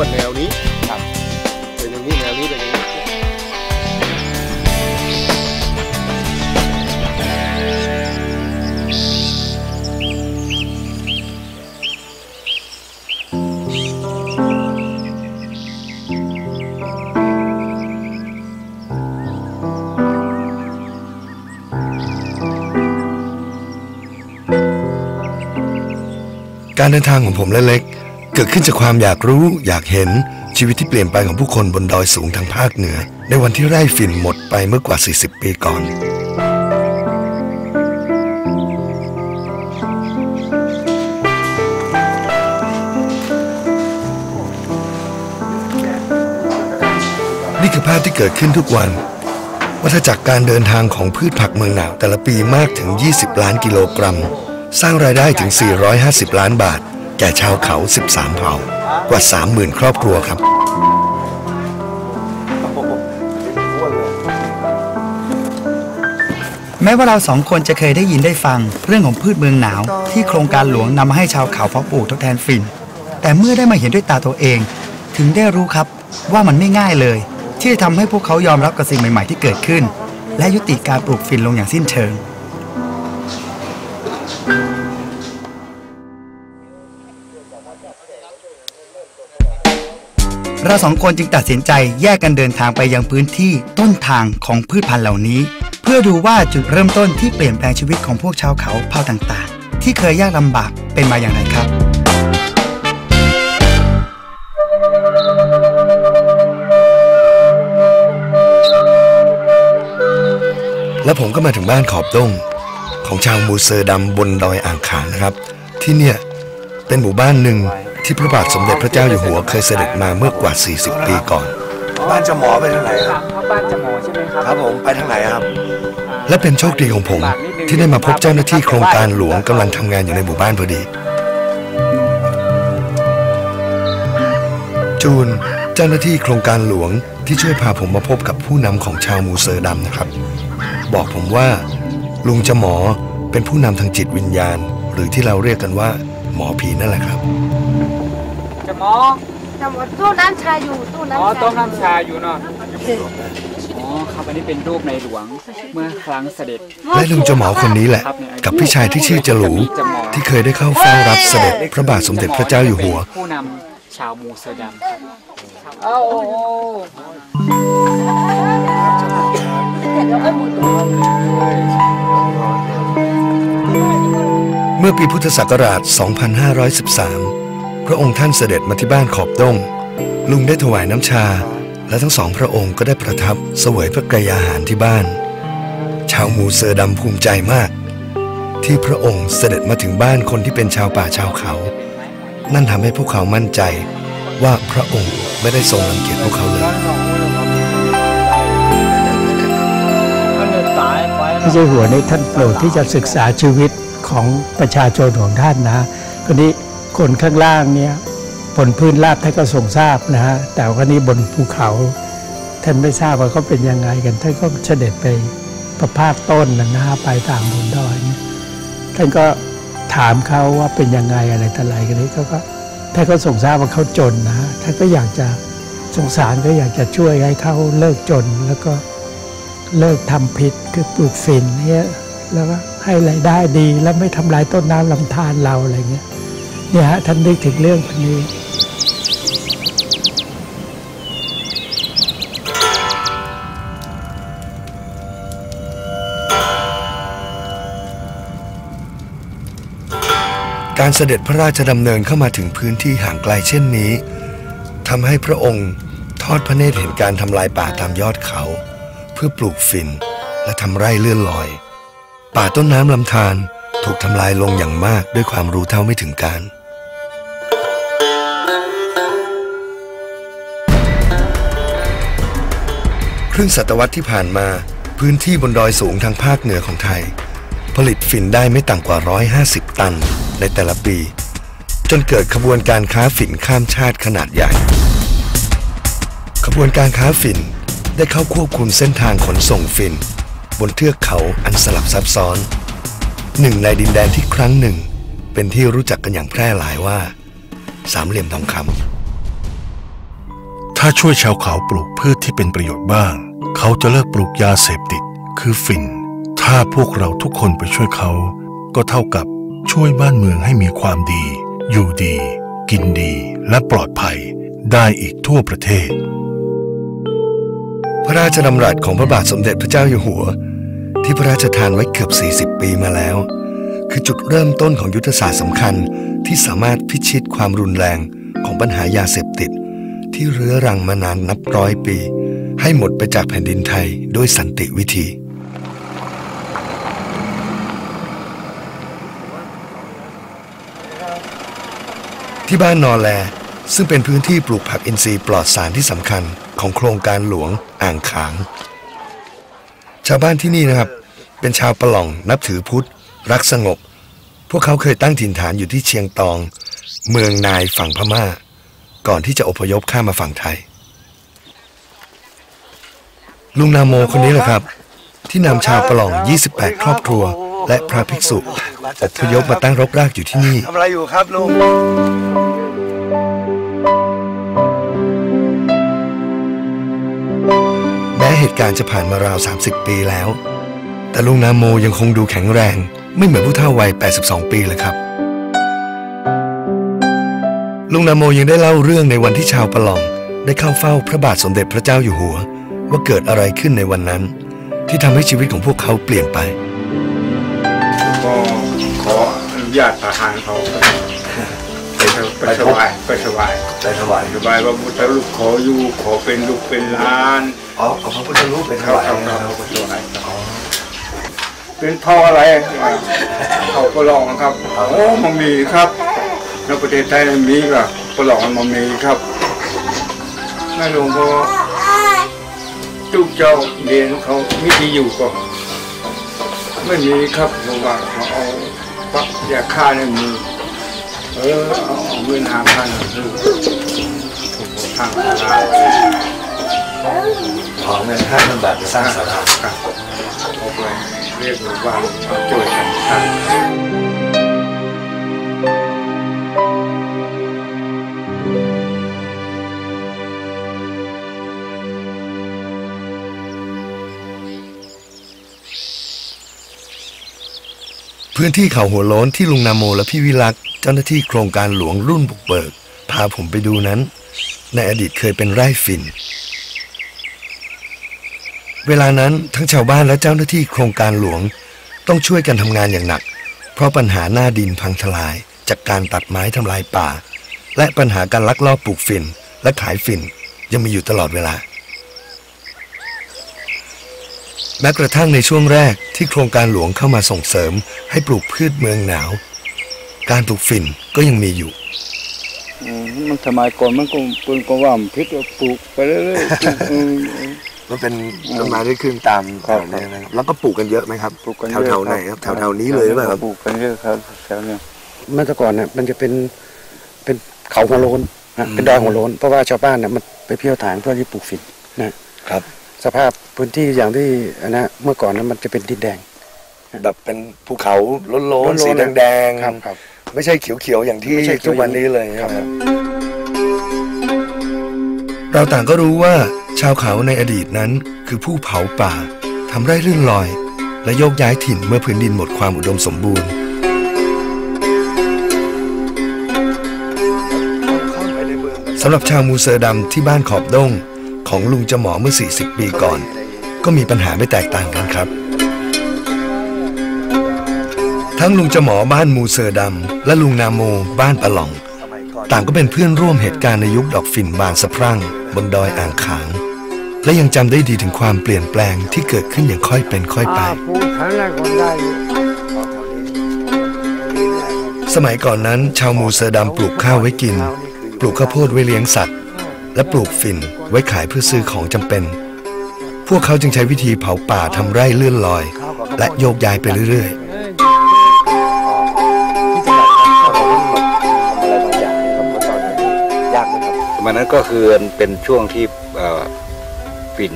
วดแนวนี้ครับเป็นอย่างนี้แนวนี้เป็นอย่างนี้การเดินทางของผมและเล็ก เกิดขึ้นจากความอยากรู้อยากเห็นชีวิตที่เปลี่ยนไปของผู้คนบนดอยสูงทางภาคเหนือ ในวันที่ไร่ฝิ่นหมดไปเมื่อกว่า 40 ปีก่อน นี่คือภาพที่เกิดขึ้นทุกวันวัฏจักรการเดินทางของพืชผักเมืองหนาวแต่ละปีมากถึง 20 ล้านกิโลกรัม สร้างรายได้ถึง 450 ล้านบาท แก่ชาวเขา 13 เผ่ากว่า 30,000 ครอบครัวครับ แม้ว่าเราสองคนจะเคยได้ยินได้ฟัง เรื่องของพืชเมืองหนาว ที่โครงการหลวงนำมาให้ชาวเขาเพาะปลูกทดแทนฝิ่น แต่เมื่อได้มาเห็นด้วยตาตัวเอง ถึงได้รู้ครับว่ามันไม่ง่ายเลย ที่จะทำให้พวกเขายอมรับกับสิ่งใหม่ ๆ ที่เกิดขึ้น และยุติการปลูกฝิ่นลงอย่างสิ้นเชิง เราสองคนจึงตัดสินใจแยกกันเดินทางไปยังพื้นที่ต้นทางของพืชพันธุ์เหล่านี้ เพื่อดูว่าจุดเริ่มต้นที่เปลี่ยนแปลงชีวิตของพวกชาวเขาเผ่าต่างๆ ที่เคยยากลำบากเป็นมาอย่างไรครับแล้วผมก็มาถึงบ้านขอบด้งของชาวมูเซอร์ดำบนดอยอ่างขางนะครับ ที่เนี่ยเป็นหมู่บ้านหนึ่ง ที่พระบาทสมเด็จพระเจ้าอยู่หัวเคยเสด็จมาเมื่อกว่า 40 ปีก่อน บ้านจะหมอไปทางไหนครับบ้านจะหมอใช่ไหมครับครับผมไปทางไหนครับ และเป็นโชคดีของผม ที่ได้มาพบเจ้าหน้าที่โครงการหลวงกำลังทำงานอยู่ในหมู่บ้านพอดี จูนเจ้าหน้าที่โครงการหลวงที่ช่วยพาผมมาพบกับผู้นำของชาวมูเซอร์ดำนะครับ บอกผมว่า ลุงจะหมอเป็นผู้นำทางจิตวิญญาณ หรือที่เราเรียกกันว่า หมอผีนั่นแหละครับจะ หมอแต่ว่าตู้น้ำชาอยู่ตู้น้ำอ๋อชาต้มน้ำชาอยู่เนาะอ๋อครับอันนี้เป็นรูปในหลวงเมื่อครั้งเสด็จ และลุงจะหมอคนนี้แหละ กับพี่ชายที่ชื่อจรูที่เคยได้เข้าเฝ้ารับเสด็จพระบาทสมเด็จพระเจ้าอยู่หัวเป็นผู้นำชาวมูเซอร์ดัมครับเอาโอ้โหเมื่อปีพุทธศักราช 2513พ ระองค์ท่านเสด็จมาที่บ้านขอบด้งลุงได้ถวายน้ำชา และทั้งสองพระองค์ก็ได้ประทับเสวยพระกายาหารที่บ้าน ชาวมูเซอร์ดำภูมิใจมาก ที่พระองค์เสด็จมาถึงบ้านคนที่เป็นชาวป่าชาวเขา นั่นทำให้พวกเขามั่นใจว่าพระองค์ไม่ได้ทรงรังเกียจพวกเขาเลยพระเจ้าหัวในท่านโปรดที่จะศึกษาชีวิตของประชาชนของท่านนะคนนี้ คนข้างล่างเนี่ยบนพื้นราบท่านก็ทรงทราบนะฮะแต่ว่านี้บนภูเขา ท่านไม่ทราบว่าเขาเป็นยังไงกัน ท่านก็เสด็จไปประพาสต้นนะนะฮะไปตามบนดอยเนี่ยท่านก็ถามเขาว่าเป็นยังไงอะไรต่ออะไรกันนี้เขาก็ท่านก็ทรงทราบว่าเขาจนนะฮะท่านก็อยากจะสงสารก็อยากจะช่วยให้เขาเลิกจนแล้วก็เลิกทำผิดคือปลูกฝิ่นเนี่ยแล้วก็ให้รายได้ดีแล้วไม่ทำลายต้นน้ำลำธารเราอะไรเงี้ย เนี่ยฮะท่านนึกถึงเรื่องนี้ การเสด็จพระราชดำเนินเข้ามาถึงพื้นที่ห่างไกลเช่นนี้ทำให้พระองค์ทอดพระเนตรเห็นการทำลายป่าตามยอดเขา เพื่อปลูกฝิ่นและทำไร่เลื่อนลอย ป่าต้นน้ำลำธารถูกทำลายลงอย่างมากด้วยความรู้เท่าไม่ถึงการ ครึ่งศตวรรษที่ผ่านมา พื้นที่บนดอยสูงทางภาคเหนือของไทย ผลิตฝิ่นได้ไม่ต่ำกว่า 150 ตันในแต่ละปี จนเกิดขบวนการค้าฝิ่นข้ามชาติขนาดใหญ่ ขบวนการค้าฝิ่นได้เข้าควบคุมเส้นทางขนส่งฝิ่น บนเทือกเขาอันสลับซับซ้อน หนึ่งในดินแดนที่ครั้งหนึ่ง เป็นที่รู้จักกันอย่างแพร่หลายว่า สามเหลี่ยมทองคำ ถ้าช่วยชาวเขาปลูกพืชที่เป็นประโยชน์บ้าง เขาจะเลิกปลูกยาเสพติด คือฝิ่น ถ้าพวกเราทุกคนไปช่วยเขา ก็เท่ากับช่วยบ้านเมืองให้มีความดี อยู่ดี กินดีและปลอดภัยได้อีกทั่วประเทศ พระราชดำรัสของพระบาทสมเด็จพระเจ้าอยู่หัว ที่พระราชทานไว้เกือบ 40 ปีมาแล้ว คือจุดเริ่มต้นของยุทธศาสตร์สำคัญที่สามารถพิชิตความรุนแรงของปัญหายาเสพติด ที่เรื้อรังมานานนับร้อยปี ให้หมดไปจากแผ่นดินไทยด้วยสันติวิธี ที่บ้านนอแลซึ่งเป็นพื้นที่ปลูกผักอินทรีย์ปลอดสารที่สำคัญของโครงการหลวงอ่างขาง ชาวบ้านที่นี่นะครับ เป็นชาวปะหล่องนับถือพุทธ รักสงบ พวกเขาเคยตั้งถิ่นฐานอยู่ที่เชียงตอง เมืองนายฝั่งพม่า ก่อนที่จะอพยพข้ามมาฝั่งไทย ลุงนาโมคนนี้แหละครับ ที่นำชาวปะหล่อง 28 ครอบครัว และพระภิกษุอพยพมาตั้งรกรากอยู่ที่นี่ ทำอะไรอยู่ครับลุง แม้เหตุการณ์จะผ่านมาราว 30 ปีแล้ว แต่ลุงนาโมยังคงดูแข็งแรง ไม่เหมือนผู้เฒ่าวัย 82 ปีเลยครับ ลุงนาโมยังได้เล่าเรื่องในวันที่ชาวปะหลองได้เข้าเฝ้าพระบาทสมเด็จพระเจ้าอยู่หัว ว่าเกิดอะไรขึ้นในวันนั้น ที่ทำให้ชีวิตของพวกเขาเปลี่ยนไปก็ขออนุญาตทหารเขาไปถวายไปถวายไปถวายถวายว่าพุทธลูกขออยู่ขอเป็นลูกเป็นหล้านอ๋อพระพุทธรูปไปถเขาวายเขาเขาถวายเป็นเท่าอะไรเขาก็ลองครับโอ้มันมีครับ ในประเทศไทยมีก็ก็ลองมันมีครับแม่หลวงพ่อจุกเจ้าเรียนเขามีที่อยู่ก็ไม่มีครับเพราะว่าเขาเอาปักยาฆ่าในมือเออเอาเอาเงินหาพันคือทางร้านขอเงินห้าพันบาทไปสร้างศาลาครับเอาไปเรียกหมู่บ้านมาช่วยกันสร้าง พื้นที่เขาหัวโล้นที่ลุงนาโมและพี่วิลักษ์เจ้าหน้าที่โครงการหลวงรุ่นบุกเบิก พาผมไปดูนั้น ในอดีตเคยเป็นไร่ฝิ่น เวลานั้นทั้งชาวบ้านและเจ้าหน้าที่โครงการหลวง ต้องช่วยกันทำงานอย่างหนัก เพราะปัญหาหน้าดินพังทลาย จากการตัดไม้ทำลายป่า และปัญหาการลักลอบปลูกฝิ่นและขายฝิ่นยังมีอยู่ตลอดเวลา แม้กระทั่งในช่วงแรกที่โครงการหลวงเข้ามาส่งเสริมให้ปลูกพืชเมืองหนาว การปลูกฝิ่นก็ยังมีอยู่มันสมัยก่อนมันก็เป็นก็ว่ามันพิษว่าปลูกไปเรื่อยๆเออมันเป็นต้นไม้ได้ขึ้นตามครับแถวนี้นะครับแล้วก็ปลูกกันเยอะไหมครับปลูกกันแถเยวอะแถวๆไหนครับแถวแถวๆนี้เลยหรือเปล่าครับปลูกกันเยอะครับแถวเนี้ยเมื่อแต่ก่อนเนี่ยมันจะเป็นเป็นเขาหัวโลนนะเป็นดอยหัวโลนเพราะว่าชาวบ้านเนี่ยมันไปเพี้ยวถางเพื่อที่ปลูกฝิ่นนะครับ สภาพพื้นที่อย่างที่อันนะเมื่อก่อนนั้นมันจะเป็นดินแดง แบบเป็นภูเขาโล้นโล้นๆๆสีนะแดงครับครับ ๆไม่ใช่เขียวๆอย่างที่ไม่ใช่เขียว ทุกวันนี้เลยครับนะครับเราต่างก็รู้ว่า ชาวเขาในอดีตนั้นคือผู้เผาป่าทำไร่รื่นลอย และโยกย้ายถิ่นเมื่อพื้นดินหมดความอุดมสมบูรณ์ สำหรับชาวมูเซอร์ดำที่บ้านขอบด้ง ของลุงจหมอเมื่อ 40 ปีก่อน ก็มีปัญหาไม่แตกต่างกันครับ ทั้งลุงจหมอบ้านมูเซอร์ดำและลุงนาโมบ้านปะหลอง ต่างก็เป็นเพื่อนร่วมเหตุการณ์ในยุคดอกฝิ่นบานสะพรั่ง บนดอยอ่างขาง และยังจำได้ดีถึงความเปลี่ยนแปลงที่เกิดขึ้นอย่างค่อยเป็นค่อยไปสมัยก่อนนั้น ชาวมูเซอร์ดำปลูกข้าวไว้กิน ปลูกข้าวโพดไว้เลี้ยงสัตว์ และปลูกฝิ่น ไว้ขายเพื่อซื้อของจำเป็น พวกเขาจึงใช้วิธีเผาป่าทำไร่เลื่อนลอย และโยกย้ายไปเรื่อยมันนั้นก็คือเป็นช่วงที่เอ่อฝิ่น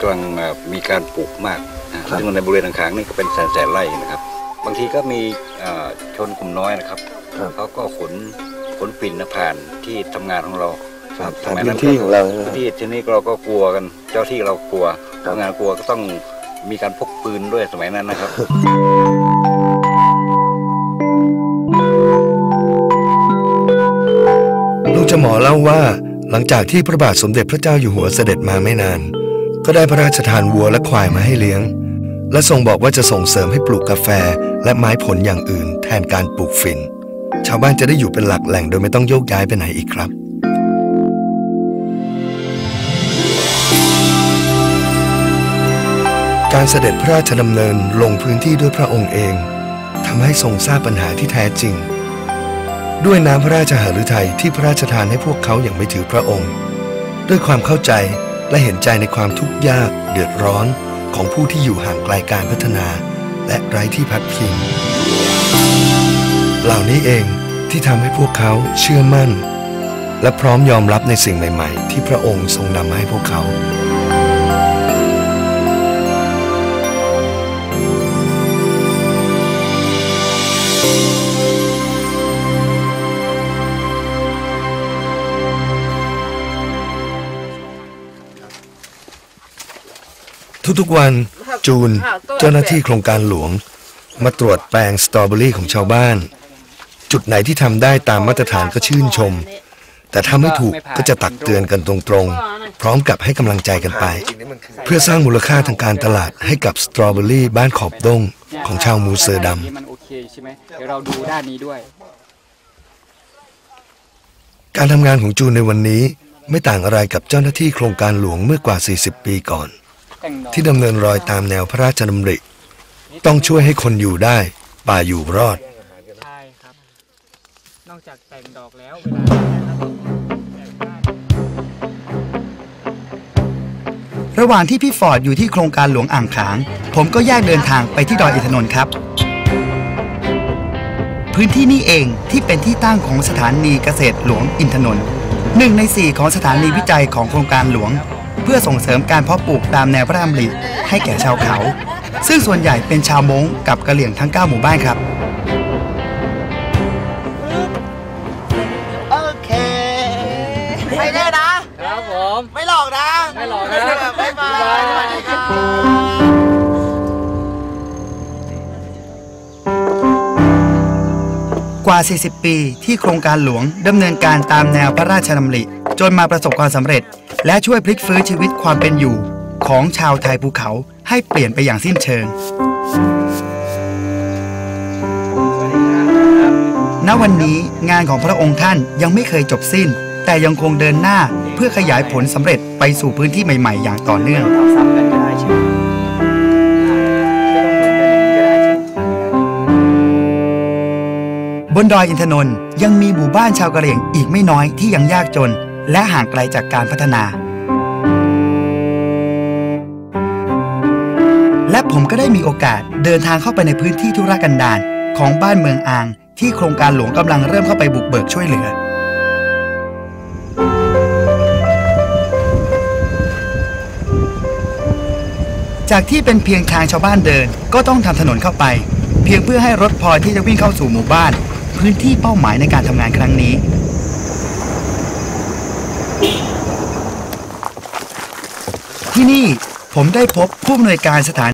กำลังเอ่อมีการปลูกมากนะซึ่งในบริเวณต่างๆนี่ก็เป็นแสนแสนไร่นะครับ บางทีก็มีเอ่อชนกลุ่มน้อยนะครับเขาก็ขนขนฝิ่นนะผ่านที่ทำงานของเราส ครับตามพื้นที่ของเราพื้นที่ที่นี้เราก็กลัวกัน เจ้าที่เรากลัวทำงานกลัวก็ต้องมีการพกปืนด้วยสมัยนั้นนะครับลุงจำหมอเล่าว่าหลังจากที่พระบาทสมเด็จพระเจ้าอยู่หัวเสด็จมาไม่นาน ก็ได้พระราชทานวัวและควายมาให้เลี้ยง และทรงบอกว่าจะส่งเสริมให้ปลูกกาแฟและไม้ผลอย่างอื่น แทนการปลูกฝิ่นชาวบ้านจะได้อยู่เป็นหลักแหล่งโดยไม่ต้องโยกย้ายไปไหนอีกครับ การเสด็จพระราชดำเนินลงพื้นที่ด้วยพระองค์เองทำให้ทรงทราบปัญหาที่แท้จริง ด้วยน้ำพระราชหฤทัยที่พระราชทานให้พวกเขาอย่างไม่ถือพระองค์ ด้วยความเข้าใจและเห็นใจในความทุกข์ยากเดือดร้อนของผู้ที่อยู่ห่างไกลการพัฒนา และไร้ที่พักพิง เหล่านี้เองที่ทำให้พวกเขาเชื่อมั่น และพร้อมยอมรับในสิ่งใหม่ ๆ ที่พระองค์ทรงนำมาให้พวกเขา ทุกๆวันจูนเจ้าหน้าที่โครงการหลวง มาตรวจแปลงสตรอเบอรี่ของชาวบ้าน จุดไหนที่ทำได้ตามมาตรฐานก็ชื่นชม แต่ถ้าไม่ถูกก็จะตักเตือนกันตรงๆ พร้อมกับให้กำลังใจกันไป เพื่อสร้างมูลค่าทางการตลาดให้กับสตรอเบอรี่บ้านขอบดงของชาวมูเซอร์ดนี่มันโอเค ใช่ไหมเดี๋ยวเราดูด้านนี้ด้วยำการทำงานของจูนในวันนี้ไม่ต่างอะไรกับเจ้าหน้าที่โครงการหลวงเมื่อกว่า 40 ปีก่อนแต่งดอกที่ดำเนินรอยตามแนวพระราชดำริ ต้องช่วยให้คนอยู่ได้ ป่าอยู่รอด ใช่ครับ นอกจากแต่งดอกแล้วเวลาแต่งบ้านระหว่างที่พี่ฟอร์ดอยู่ที่โครงการหลวงอ่างขาง ผมก็แยกเดินทางไปที่ดอยอินทนนท์ครับ พื้นที่นี้เองที่เป็นที่ตั้งของสถานีเกษตรหลวงอินทนนท์หนึ่งในสี่ของสถานีวิจัยของโครงการหลวง เพื่อส่งเสริมการเพาะปลูกตามแนวพระราชดำริให้แก่ชาวเขา ซึ่งส่วนใหญ่เป็นชาวม้งกับกะเหลี่ยงทั้ง 9 หมู่บ้านครับ โอเคไปแน่นะ ครับผม ไม่หลอกนะ ไม่หลอกนะ บ๊ายบายสวัสดีครับ 40 ปี ที่โครงการหลวงดำเนินการตามแนวพระราชดำริ จนมาประสบความสำเร็จ และช่วยพลิกฟื้นชีวิตความเป็นอยู่ ของชาวไทยภูเขาให้เปลี่ยนไปอย่างสิ้นเชิง ณ วันนี้งานของพระองค์ท่านยังไม่เคยจบสิ้น แต่ยังคงเดินหน้าเพื่อขยายผลสำเร็จไปสู่พื้นที่ใหม่ ๆ อย่างต่อเนื่อง นดอยอินทนนท์ยังมีหมู่บ้านชาวกะเหรี่ยงอีกไม่น้อยที่ยังยากจน และห่างไกลจากการพัฒนา และผมก็ได้มีโอกาสเดินทางเข้าไปในพื้นที่ธุรกันดารของบ้านเมืองอ่าง ที่โครงการหลวงกำลังเริ่มเข้าไปบุกเบิกช่วยเหลือจากที่เป็นเพียงทางชาวบ้านเดินก็ต้องทำถนนเข้าไป เพียงเพื่อให้รถพอที่จะวิ่งเข้าสู่หมู่บ้าน พื้นที่เป้าหมายในการทำงานครั้งนี้ ที่นี่ผมได้พบผู้อำนวยการสถาน